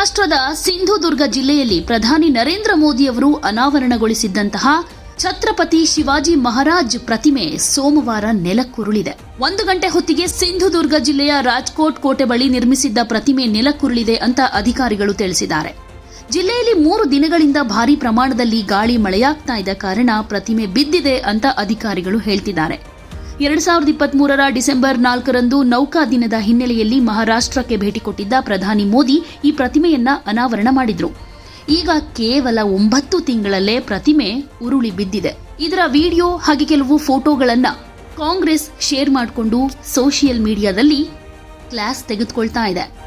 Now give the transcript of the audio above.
ಮಹಾರಾಷ್ಟ್ರದ ಸಿಂಧುದುರ್ಗ ಜಿಲ್ಲೆಯಲ್ಲಿ ಪ್ರಧಾನಿ ನರೇಂದ್ರ ಮೋದಿಯವರು ಅನಾವರಣಗೊಳಿಸಿದ್ದಂತಹ ಛತ್ರಪತಿ ಶಿವಾಜಿ ಮಹಾರಾಜ್ ಪ್ರತಿಮೆ ಸೋಮವಾರ ನೆಲಕ್ಕುರುಳಿದೆ. ಒಂದು ಗಂಟೆ ಹೊತ್ತಿಗೆ ಸಿಂಧುದುರ್ಗ ಜಿಲ್ಲೆಯ ರಾಜ್ಕೋಟ್ ಕೋಟೆ ಬಳಿ ನಿರ್ಮಿಸಿದ್ದ ಪ್ರತಿಮೆ ನೆಲಕ್ಕುರುಳಿದೆ ಅಂತ ಅಧಿಕಾರಿಗಳು ತಿಳಿಸಿದ್ದಾರೆ. ಜಿಲ್ಲೆಯಲ್ಲಿ ಮೂರು ದಿನಗಳಿಂದ ಭಾರೀ ಪ್ರಮಾಣದಲ್ಲಿ ಗಾಳಿ ಮಳೆಯಾಗ್ತಾ ಇದ್ದ ಕಾರಣ ಪ್ರತಿಮೆ ಬಿದ್ದಿದೆ ಅಂತ ಅಧಿಕಾರಿಗಳು ಹೇಳ್ತಿದ್ದಾರೆ. ಎರಡ್ ಸಾವಿರದ ಇಪ್ಪತ್ಮೂರರ ಡಿಸೆಂಬರ್ ನಾಲ್ಕರಂದು ನೌಕಾ ದಿನದ ಹಿನ್ನೆಲೆಯಲ್ಲಿ ಮಹಾರಾಷ್ಟ್ರಕ್ಕೆ ಭೇಟಿ ಕೊಟ್ಟಿದ್ದ ಪ್ರಧಾನಿ ಮೋದಿ ಈ ಪ್ರತಿಮೆಯನ್ನ ಅನಾವರಣ ಮಾಡಿದ್ರು. ಈಗ ಕೇವಲ ಒಂಬತ್ತು ತಿಂಗಳಲ್ಲೇ ಪ್ರತಿಮೆ ಉರುಳಿ ಬಿದ್ದಿದೆ. ಇದರ ವಿಡಿಯೋ ಹಾಗೆ ಕೆಲವು ಫೋಟೋಗಳನ್ನ ಕಾಂಗ್ರೆಸ್ ಶೇರ್ ಮಾಡಿಕೊಂಡು ಸೋಷಿಯಲ್ ಮೀಡಿಯಾದಲ್ಲಿ ಕ್ಲಾಸ್ ತೆಗೆದುಕೊಳ್ತಾ ಇದೆ.